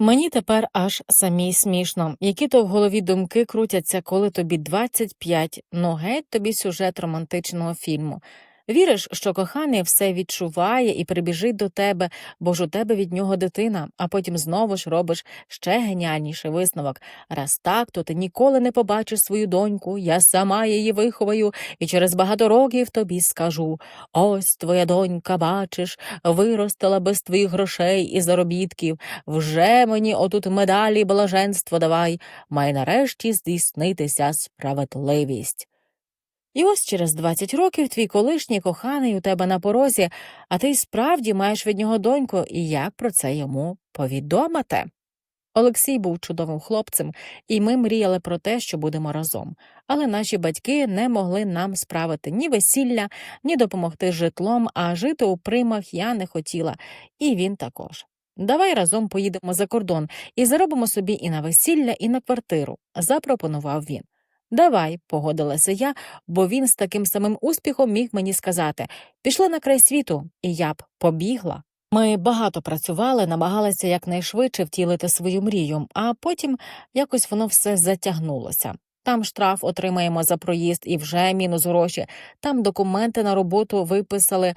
Мені тепер аж самій смішно, які то в голові думки крутяться, коли тобі 25, ну геть тобі сюжет романтичного фільму. Віриш, що коханий все відчуває і прибіжить до тебе, бо ж у тебе від нього дитина, а потім знову ж робиш ще геніальніший висновок. Раз так, то ти ніколи не побачиш свою доньку, я сама її виховаю, і через багато років тобі скажу ось твоя донька, бачиш, виростила без твоїх грошей і заробітків. Вже мені отут медалі блаженство давай, має нарешті здійснитися справедливість. І ось через 20 років твій колишній коханий у тебе на порозі, а ти справді маєш від нього доньку, і як про це йому повідомити? Олексій був чудовим хлопцем, і ми мріяли про те, що будемо разом. Але наші батьки не могли нам справити ні весілля, ні допомогти житлом, а жити у примах я не хотіла, і він також. Давай разом поїдемо за кордон і заробимо собі і на весілля, і на квартиру, запропонував він. Давай, погодилася я, бо він з таким самим успіхом міг мені сказати пішли на край світу, і я б побігла. Ми багато працювали, намагалися якнайшвидше втілити свою мрію, а потім якось воно все затягнулося. Там штраф отримаємо за проїзд і вже мінус гроші, там документи на роботу виписали,